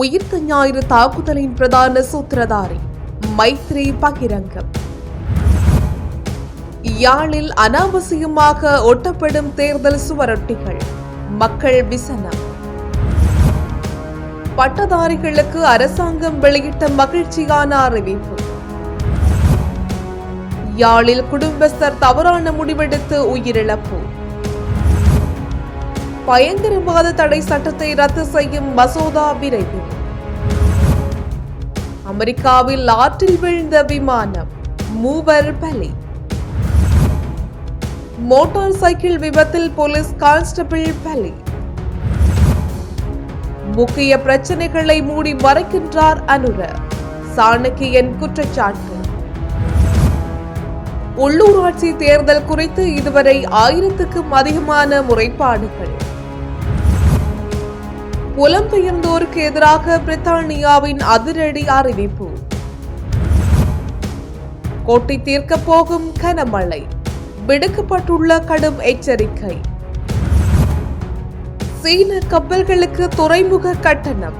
உயிர்த்த ஞாயிறு தாக்குதலின் பிரதான சூத்திரதாரி மைத்ரி பகிரங்கம். யாழில் அனாவசியமாக ஒட்டப்படும் தேர்தல் சுவரொட்டிகள் மக்கள் விசனம் பட்டதாரிகளுக்கு அரசாங்கம் வெளியிட்ட மகிழ்ச்சியான அறிவிப்பு. யாழில் குடும்பஸ்தர் தவறான முடிவெடுத்து உயிரிழப்பு. பயங்கரவாத தடை சட்டத்தை ரத்து செய்யும் மசோதா விரைவில். அமெரிக்காவில் ஆற்றில் விழுந்த விமானம் மூவர் பலி. மோட்டார் சைக்கிள் விபத்தில் போலீஸ் கான்ஸ்டபிள் பலி. முக்கிய பிரச்சனைகளை மூடி மறைக்கின்றார் அனுர சாணக்கியன் குற்றச்சாட்டு. உள்ளூராட்சி தேர்தல் குறித்து இதுவரை ஆயிரத்துக்கும் அதிகமான முறைப்பாடுகள். புலம்பெயர்ந்தோருக்கு எதிராக பிரித்தானியாவின் அதிரடி அறிவிப்பு. கொட்டி தீர்க்கப் போகும் கனமழை. விடுக்கப்பட்டுள்ள கடும் எச்சரிக்கை. சீன கப்பல்களுக்கு துறைமுக கட்டணம்.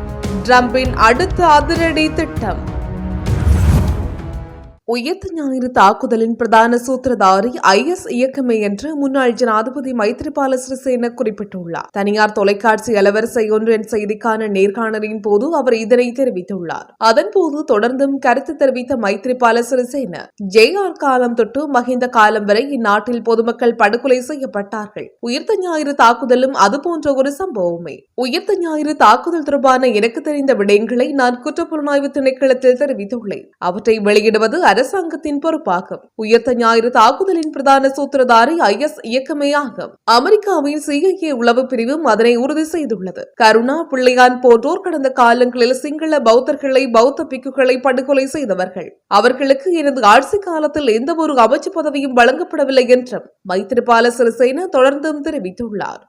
ட்ரம்பின் அடுத்த அதிரடி திட்டம். உயர்த்த ஞாயிறு தாக்குதலின் பிரதான சூத்திரதாரி ஐஎஸ் இயக்கமே என்று முன்னாள் ஜனாதிபதி மைத்ரிபால சிறிசேன குறிப்பிட்டுள்ளார். தனியார் தொலைக்காட்சி அலவரிசை ஒன்றின் செய்திக்கான நேர்காணலின் போது அவர் இதனை தெரிவித்துள்ளார். அதன்போது தொடர்ந்தும் கருத்து தெரிவித்த மைத்ரிபால சிறிசேன ஜேஆர் காலம் தொட்டு மஹிந்த காலம் வரை இந்நாட்டில் பொதுமக்கள் படுகொலை செய்யப்பட்டார்கள். உயிர்த்த ஞாயிறு தாக்குதலும் அதுபோன்ற ஒரு சம்பவமே. உயிர்த்த ஞாயிறு தாக்குதல் தொடர்பான எனக்கு தெரிந்த விடயங்களை நான் குற்றப்புலனாய்வு திணைக்களத்தில் தெரிவித்துள்ளேன். அவற்றை வெளியிடுவது அரசாங்கத்தின் பொறுப்பாகும். உயர்த்த ஞாயிறு தாக்குதலின் பிரதான சூத்திரதாரி ஐஎஸ் இயக்கமே ஆகும் அமெரிக்காவின் சிஐஏ உளவு பிரிவும் அதனை உறுதி செய்துள்ளது. கருணா பிள்ளையான் போன்றோர் கடந்த காலங்களில் சிங்கள பௌத்தர்களை பௌத்த பிக்குகளை படுகொலை செய்தவர்கள். அவர்களுக்கு எனது ஆட்சி காலத்தில் எந்த ஒரு அமைச்சு பதவியும் வழங்கப்படவில்லை என்றும் மைத்திரிபால சிறிசேன தொடர்ந்தும் தெரிவித்துள்ளார்.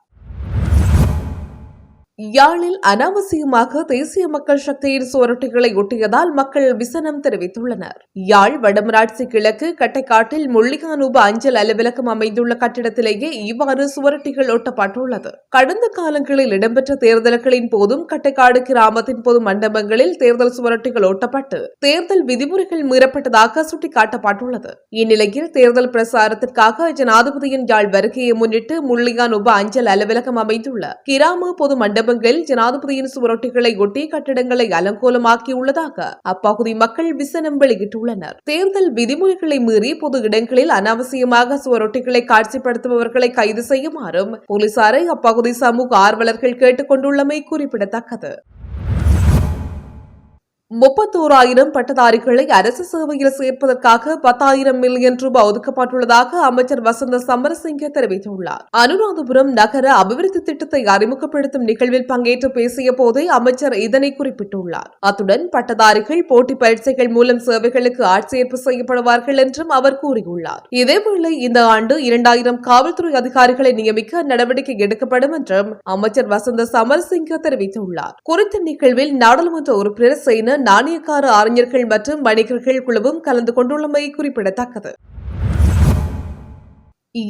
யாழில் அனாவசியமாக தேசிய மக்கள் சக்தியின் சுவரொட்டிகளை ஒட்டியதால் மக்கள் விசனம் தெரிவித்துள்ளனர். யாழ் வடமராட்சி கிழக்கு கட்டைக்காட்டில் முள்ளிகானூப அஞ்சல் அலுவலகம் அமைந்துள்ள கட்டிடத்திலேயே இவ்வாறு சுவரொட்டிகள் ஒட்டப்பட்டுள்ளது. கடந்த காலங்களில் இடம்பெற்ற தேர்தல்களின் போதும் கட்டைக்காடு கிராமத்தின் பொது மண்டபங்களில் தேர்தல் சுவரொட்டிகள் ஒட்டப்பட்டு தேர்தல் விதிமுறைகள் மீறப்பட்டதாக சுட்டிக்காட்டப்பட்டுள்ளது. இந்நிலையில் தேர்தல் பிரசாரத்திற்காக ஜனாதிபதியின் யாழ் வருகையை முன்னிட்டு முள்ளிகானூப உப அஞ்சல் அலுவலகம் அமைந்துள்ள கிராம பொது மண்டபம் மண்டபங்களில் ஜனாதிபதியின் சுவரொட்டிகளை ஒட்டி கட்டிடங்களை அலங்கோலமாக்கியுள்ளதாக அப்பகுதி மக்கள் விசனம் வெளியிட்டுள்ளனர். தேர்தல் விதிமுறைகளை மீறி பொது இடங்களில் அனாவசியமாக சுவரொட்டிகளை காட்சிப்படுத்துபவர்களை கைது செய்யுமாறும் போலீசாரை அப்பகுதி சமூக ஆர்வலர்கள் கேட்டுக் கொண்டுள்ளமை குறிப்பிடத்தக்கது. முப்பத்தோராயிரம் பட்டதாரிகளை அரசு சேவையில் சேர்ப்பதற்காக பத்தாயிரம் மில்லியன் ரூபாய் ஒதுக்கப்பட்டுள்ளதாக அமைச்சர் வசந்த சமரசிங்க தெரிவித்துள்ளார். அனுராதபுரம் நகர அபிவிருத்தி திட்டத்தை அறிமுகப்படுத்தும் நிகழ்வில் பங்கேற்று பேசிய போதே அமைச்சர் இதனை குறிப்பிட்டுள்ளார். அத்துடன் பட்டதாரிகள் போட்டி பரீட்சைகள் மூலம் சேவைகளுக்கு ஆட்சேர்ப்பு செய்யப்படுவார்கள் என்றும் அவர் கூறியுள்ளார். இதேவேளை இந்த ஆண்டு இரண்டாயிரம் காவல்துறை அதிகாரிகளை நியமிக்க நடவடிக்கை எடுக்கப்படும் என்றும் அமைச்சர் வசந்த சமரசிங்க தெரிவித்துள்ளார். குறித்த நிகழ்வில் நாடாளுமன்ற உறுப்பினர் சேன நாணயக்கார அறிஞர்கள் மற்றும் வணிகர்கள் குழுவும் கலந்து கொண்டுள்ளமை குறிப்பிடத்தக்கது.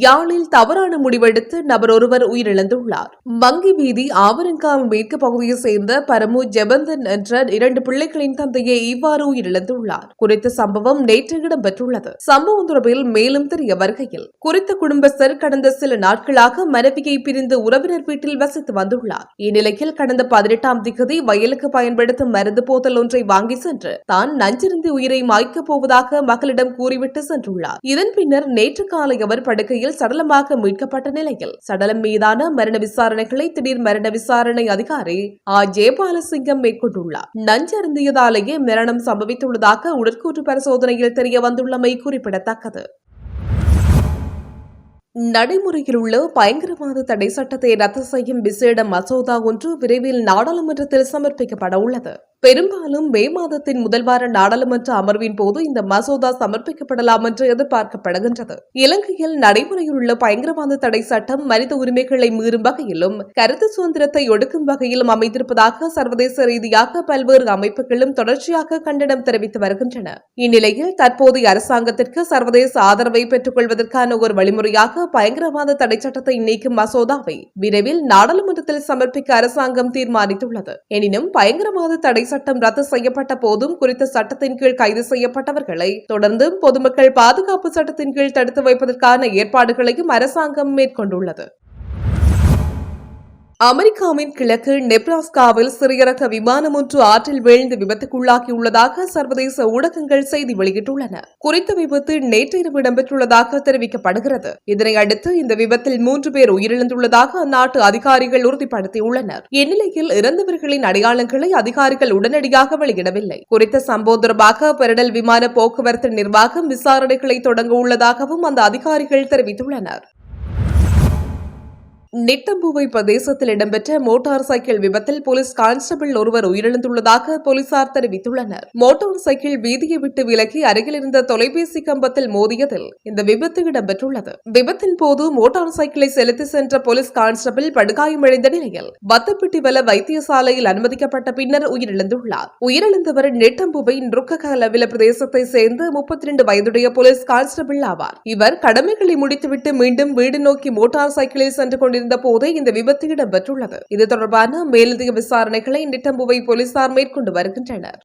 யாழில் தவறான முடிவெடுத்து நபர் ஒருவர் உயிரிழந்துள்ளார். வங்கி வீதி ஆவரங்காவு மேற்கு பகுதியை சேர்ந்த பரமு ஜெபந்தன் என்ற இரண்டு பிள்ளைகளின் தந்தையை இவ்வாறு உயிரிழந்துள்ளார். குறித்த சம்பவம் நேற்று இடம்பெற்றுள்ளது. சம்பவம் தொடர்பில் மேலும் தெரிய வருகையில் குறித்த குடும்பஸ்தர் கடந்த சில நாட்களாக மனைவியை பிரிந்து உறவினர் வீட்டில் வசித்து வந்துள்ளார். இந்நிலையில் கடந்த பதினெட்டாம் திகதி வயலுக்கு பயன்படுத்தும் மருந்து போத்தல் ஒன்றை வாங்கி சென்று தான் நஞ்சிருந்து உயிரை மாய்க்கப் போவதாக மகளிடம் கூறிவிட்டு சென்றுள்ளார். இதன் பின்னர் நேற்று காலை அவர் படுக்கையில் சடலமாக மீட்கப்பட்ட நிலையில் சடலம் மீதான மரண விசாரணைகளை திடீர் மரண விசாரணை அதிகாரி ஆ ஜெயபாலசிங்கம் மேற்கொண்டுள்ளார். நஞ்சருந்தியதாலேயே மரணம் சம்பவித்துள்ளதாக உடற்கூற்று பரிசோதனையில் தெரிய வந்துள்ளமை குறிப்பிடத்தக்கது. நடைமுறையில் உள்ள பயங்கரவாத தடை சட்டத்தை ரத்து செய்யும் விசேட மசோதா ஒன்று விரைவில் நாடாளுமன்றத்தில் சமர்ப்பிக்கப்பட உள்ளது பெரும்பாலும் மே மாதத்தின் முதல் வார நாடாளுமன்ற அமர்வின் போது இந்த மசோதா சமர்ப்பிக்கப்படலாம் என்று எதிர்பார்க்கப்படுகின்றது. இலங்கையில் நடைமுறையில் உள்ள பயங்கரவாத தடை சட்டம் மனித உரிமைகளை மீறும் வகையிலும் கருத்து சுதந்திரத்தை ஒடுக்கும் வகையிலும் அமைந்திருப்பதாக சர்வதேச ரீதியாக பல்வேறு அமைப்புகளும் தொடர்ச்சியாக கண்டனம் தெரிவித்து வருகின்றன. இந்நிலையில் தற்போதைய அரசாங்கத்திற்கு சர்வதேச ஆதரவை பெற்றுக் கொள்வதற்கான ஒரு வழிமுறையாக பயங்கரவாத தடை சட்டத்தை நீக்கும் மசோதாவை விரைவில் நாடாளுமன்றத்தில் சமர்ப்பிக்க அரசாங்கம் தீர்மானித்துள்ளது. எனினும் பயங்கரவாத தடை சட்டம் ரத்து செய்யப்பட்ட போதும் குறித்த சட்டத்தின் கீழ் கைது செய்யப்பட்டவர்களை தொடர்ந்தும் பொதுமக்கள் பாதுகாப்பு சட்டத்தின் கீழ் தடுத்து வைப்பதற்கான ஏற்பாடுகளையும் அரசாங்கம் மேற்கொண்டுள்ளது. அமெரிக்காவின் கிழக்கு நெப்ராஸ்காவில் சிறியரக விமானம் ஒன்று ஆற்றில் வீழ்ந்து விபத்துக்குள்ளாகியுள்ளதாக சர்வதேச ஊடகங்கள் செய்தி வெளியிட்டுள்ளன. குறித்த விபத்து நேற்றிரவு இடம்பெற்றுள்ளதாக தெரிவிக்கப்படுகிறது. இதனை அடுத்து இந்த விபத்தில் மூன்று பேர் உயிரிழந்துள்ளதாக அந்நாட்டு அதிகாரிகள் உறுதிப்படுத்தியுள்ளனர். இந்நிலையில் இறந்தவர்களின் அடையாளங்களை அதிகாரிகள் உடனடியாக வெளியிடவில்லை. குறித்த சம்பவம் தொடர்பாக பெரடல் விமான போக்குவரத்து நிர்வாகம் விசாரணைகளை தொடங்க உள்ளதாகவும் அந்த அதிகாரிகள் தெரிவித்துள்ளனர். நெட்டம்பூவை பிரதேசத்தில் இடம்பெற்ற மோட்டார் சைக்கிள் விபத்தில் போலீஸ் கான்ஸ்டபிள் ஒருவர் உயிரிழந்துள்ளதாக போலீசார் தெரிவித்துள்ளனர். மோட்டார் சைக்கிள் வீதியை விட்டு விலகி அருகில் இருந்த தொலைபேசி கம்பத்தில் மோதியதில் இந்த விபத்து இடம்பெற்றுள்ளது. விபத்தின் போது மோட்டார் சைக்கிளை செலுத்தி சென்ற போலீஸ் கான்ஸ்டபிள் படுகாயமடைந்த நிலையில் பத்தப்பிட்டிவல வைத்தியசாலையில் அனுமதிக்கப்பட்ட பின்னர் உயிரிழந்துள்ளார். உயிரிழந்தவர் நெட்டம்புவை நுருக்ககலவில பிரதேசத்தை சேர்ந்த முப்பத்தி இரண்டு வயதுடைய போலீஸ் கான்ஸ்டபிள் ஆவார். இவர் கடமைகளை முடித்துவிட்டு மீண்டும் வீடு நோக்கி மோட்டார் சைக்கிளில் சென்று கொண்டிருந்த போதே இந்த விபத்து இடம்பெற்றுள்ளது. இது தொடர்பான மேலதிக விசாரணைகளை நிட்டம்புவை போலீசார் மேற்கொண்டு வருகின்றனர்.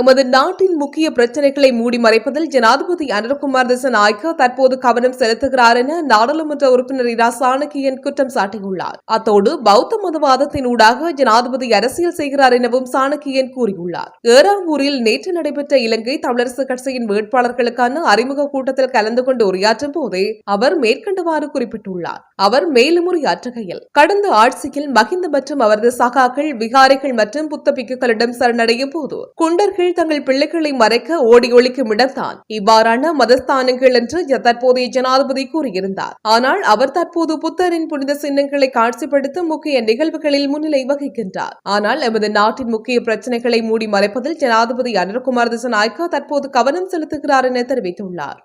எமது நாட்டின் முக்கிய பிரச்சினைகளை மூடி மறைப்பதில் ஜனாதிபதி அனுர்குமார் திசநாயக்க தற்போது கவனம் செலுத்துகிறார் என நாடாளுமன்ற உறுப்பினர் இரா சாணக்கியன் குற்றம் சாட்டியுள்ளார். அத்தோடு பௌத்த மதவாதத்தின் ஊடாக ஜனாதிபதி அரசியல் செய்கிறார் எனவும் சாணக்கியன் கூறியுள்ளார். ஏறாவூரில் நேற்று நடைபெற்ற இலங்கை தமிழரசு கட்சியின் வேட்பாளர்களுக்கான அறிமுக கூட்டத்தில் கலந்து கொண்டு உரையாற்றும் போதே அவர் மேற்கண்டவாறு குறிப்பிட்டுள்ளார். அவர் மேலும் உரையாற்றுகையில் கடந்த ஆட்சியில் மகிந்த மற்றும் அவரது சகாக்கள் விகாரிகள் மற்றும் புத்த பிக்குகளிடம் சரணடையும் போது குண்டர்கள் தங்கள் பிள்ளைகளை மறைக்க ஓடி ஒழிக்கும் இடம்தான். இவ்வாறான மதஸ்தானங்கள் என்று தற்போதைய ஜனாதிபதி கூறியிருந்தார். ஆனால் அவர் தற்போது புத்தரின் புனித சின்னங்களை காட்சிப்படுத்தும் முக்கிய நிகழ்வுகளில் முன்னிலை வகிக்கின்றார். ஆனால் எமது நாட்டின் முக்கிய பிரச்சனைகளை மூடி மறைப்பதில் ஜனாதிபதி அனில்குமார் திசநாயக்கா தற்போது கவனம் செலுத்துகிறார் என தெரிவித்துள்ளார்.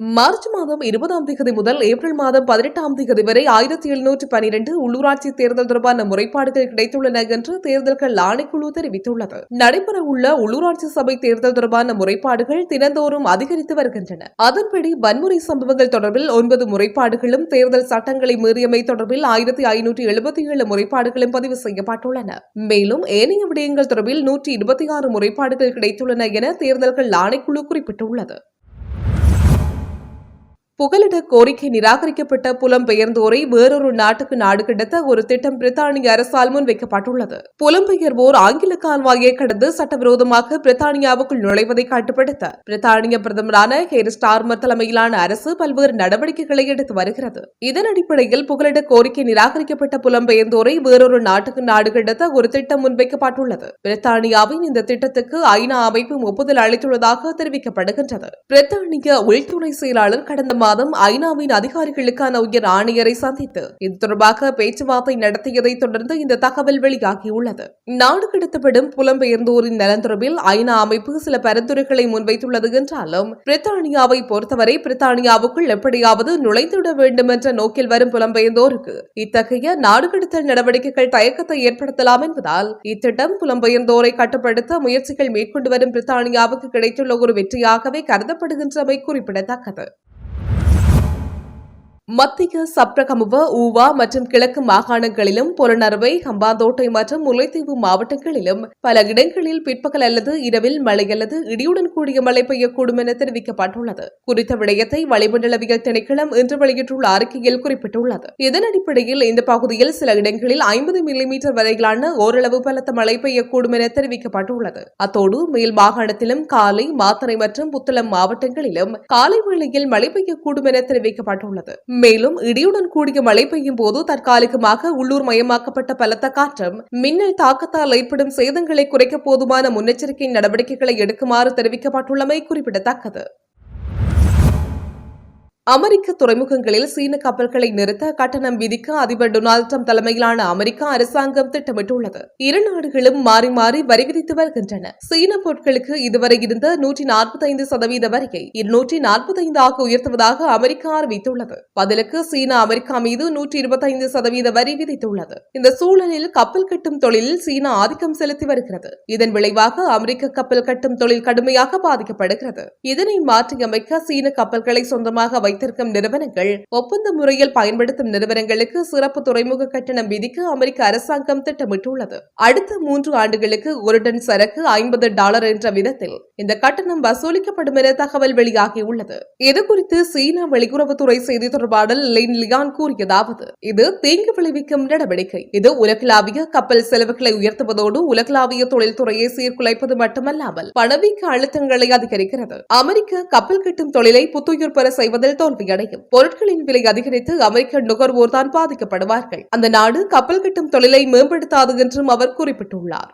மார்ச் மாதம் இருபதாம் தேதி முதல் ஏப்ரல் மாதம் பதினெட்டாம் தேதி வரை ஆயிரத்தி எழுநூற்று பனிரெண்டு உள்ளூராட்சி தேர்தல் தொடர்பான முறைப்பாடுகள் கிடைத்துள்ளன என்று தேர்தல்கள் ஆணைக்குழு தெரிவித்துள்ளது. நடைபெறவுள்ள உள்ளூராட்சி சபை தேர்தல் தொடர்பான முறைப்பாடுகள் தினந்தோறும் அதிகரித்து வருகின்றன. அதன்படி வன்முறை சம்பவங்கள் தொடர்பில் ஒன்பது முறைப்பாடுகளும் தேர்தல் சட்டங்களை மீறியமை தொடர்பில் ஆயிரத்தி ஐநூற்றி எழுபத்தி ஏழு முறைப்பாடுகளும் பதிவு செய்யப்பட்டுள்ளன. மேலும் ஏனைய விடயங்கள் தொடர்பில் நூற்றி இருபத்தி ஆறு முறைப்பாடுகள் கிடைத்துள்ளன என தேர்தல்கள் ஆணைக்குழு குறிப்பிட்டுள்ளது. புகலிட கோரிக்கை நிராகரிக்கப்பட்ட புலம்பெயர்ந்தோரை வேறொரு நாட்டுக்கு நாடு கிடத்த ஒரு திட்டம் பிரித்தானிய அரசால் முன்வைக்கப்பட்டுள்ளது. புலம்பெயர்வோர் ஆங்கில கால்வாயை கடந்து சட்டவிரோதமாக பிரித்தானியாவுக்குள் நுழைவதை கட்டுப்படுத்த பிரித்தானிய பிரதமரான ஹேர் ஸ்டார்மர் தலைமையிலான அரசு பல்வேறு நடவடிக்கைகளை எடுத்து வருகிறது. இதன் அடிப்படையில் புகலிட கோரிக்கை நிராகரிக்கப்பட்ட புலம்பெயர்ந்தோரை வேறொரு நாட்டுக்கு நாடு கிடத்த ஒரு திட்டம் முன்வைக்கப்பட்டுள்ளது. பிரித்தானியாவின் இந்த திட்டத்துக்கு ஐநா அமைப்பு ஒப்புதல் அளித்துள்ளதாக தெரிவிக்கப்படுகின்றது. பிரித்தானிய உள்துறை செயலாளர் கடந்த மாதம் ஐநாவின் அதிகாரிகளுக்கான உயர் ஆணையரை சந்தித்து இது தொடர்பாக பேச்சுவார்த்தை நடத்தியதை தொடர்ந்து இந்த தகவல் வெளியாகியுள்ளது. நாடு கடத்தப்படும் புலம்பெயர்ந்தோரின் நலன் தொடர்பில் ஐநா அமைப்பு சில பரிந்துரைகளை முன்வைத்துள்ளது என்றாலும் பிரித்தானியாவை பொறுத்தவரை பிரித்தானியாவுக்குள் எப்படியாவது நுழைந்துவிட வேண்டும் என்ற நோக்கில் வரும் புலம்பெயர்ந்தோருக்கு இத்தகைய நாடு கடத்தல் நடவடிக்கைகள் தயக்கத்தை ஏற்படுத்தலாம் என்பதால் இத்திட்டம் புலம்பெயர்ந்தோரை கட்டுப்படுத்த முயற்சிகள் மேற்கொண்டு வரும் பிரித்தானியாவுக்கு கிடைத்துள்ள ஒரு வெற்றியாகவே கருதப்படுகின்றமை குறிப்பிடத்தக்கது. மத்திய சப்ரகமுவ ஊவா மற்றும் கிழக்கு மாகாணங்களிலும் புலனறுவை ஹம்பாந்தோட்டை மற்றும் முல்லைத்தீவு மாவட்டங்களிலும் பல இடங்களில் பிற்பகல் அல்லது இரவில் மழை அல்லது இடியுடன் கூடிய மழை பெய்யக்கூடும் என தெரிவிக்கப்பட்டுள்ளது. குறித்த விடயத்தை வளிமண்டலவியல் திணைக்களம் இன்று வெளியிட்டுள்ள அறிக்கையில் குறிப்பிட்டுள்ளது. இதன் அடிப்படையில் இந்த பகுதியில் சில இடங்களில் ஐம்பது மில்லிமீட்டர் வரையிலான ஓரளவு பலத்த மழை பெய்யக்கூடும் என தெரிவிக்கப்பட்டுள்ளது. அத்தோடு மேல் மாகாணத்திலும் காலை மாத்தறை மற்றும் புத்தளம் மாவட்டங்களிலும் காலை வேளையில் மழை பெய்யக்கூடும் என தெரிவிக்கப்பட்டுள்ளது. மேலும் இடியுடன் கூடிய மழை பெய்யும் போது தற்காலிகமாக உள்ளூர் மயமாக்கப்பட்ட பலத்த காற்றும் மின்னல் தாக்கத்தால் ஏற்படும் சேதங்களை குறைக்க போதுமான முன்னெச்சரிக்கை நடவடிக்கைகளை எடுக்குமாறு தெரிவிக்கப்பட்டுள்ளமை குறிப்பிடத்தக்கது. அமெரிக்க துறைமுகங்களில் சீன கப்பல்களை நிறுத்த கட்டணம் விதிக்க அதிபர் டொனால்டு ட்ரம்ப் தலைமையிலான அமெரிக்க அரசாங்கம் திட்டமிட்டுள்ளது. இரு நாடுகளும் மாறி மாறி வரி விதித்து வருகின்றன. சீன பொருட்களுக்கு இதுவரை இருந்த நூற்றி நாற்பத்தைந்து சதவீத வரியை இருநூற்றி நாற்பத்தைந்தாக உயர்த்துவதாக அமெரிக்கா அறிவித்துள்ளது. பதிலுக்கு சீனா அமெரிக்கா மீது நூற்றி இருபத்தைந்து சதவீத வரி விதித்துள்ளது. இந்த சூழலில் கப்பல் கட்டும் தொழிலில் சீனா ஆதிக்கம் செலுத்தி வருகிறது. இதன் விளைவாக அமெரிக்க கப்பல் கட்டும் தொழில் கடுமையாக பாதிக்கப்படுகிறது. இதனை மாற்றியமைக்க சீன கப்பல்களை சொந்தமாக வைத்து வைத்திருக்கும் நிறுவனங்கள் ஒப்பந்த முறையில் பயன்படுத்தும் நிறுவனங்களுக்கு சிறப்பு துறைமுக கட்டணம் விதிக்க அமெரிக்க அரசாங்கம் திட்டமிட்டுள்ளது. அடுத்த மூன்று ஆண்டுகளுக்கு ஒரு டன் சரக்கு ஐம்பது டாலர் என்ற விதத்தில் இந்த கட்டணம் வசூலிக்கப்படும் என தகவல் வெளியாகியுள்ளது. இதுகுறித்து சீனா வெளியுறவுத்துறை செய்தி தொடர்பாளர் லின் லியான் கூறியதாவது இது தீங்கு விளைவிக்கும் நடவடிக்கை. இது உலகளாவிய கப்பல் செலவுகளை உயர்த்துவதோடு உலகளாவிய தொழில்துறையை சீர்குலைப்பது மட்டுமல்லாமல் பணவீக்க அழுத்தங்களை அதிகரிக்கிறது. அமெரிக்க கப்பல் கட்டும் தொழிலை புத்துயிர் பெற செய்வதில் தோல்வியடையும் பொருட்களின் விலை அதிகரித்து அமெரிக்க நுகர்வோர் தான் பாதிக்கப்படுவார்கள். அந்த நாடு கப்பல் கட்டும் தொழிலை மேம்படுத்தாது என்றும் அவர் குறிப்பிட்டுள்ளார்.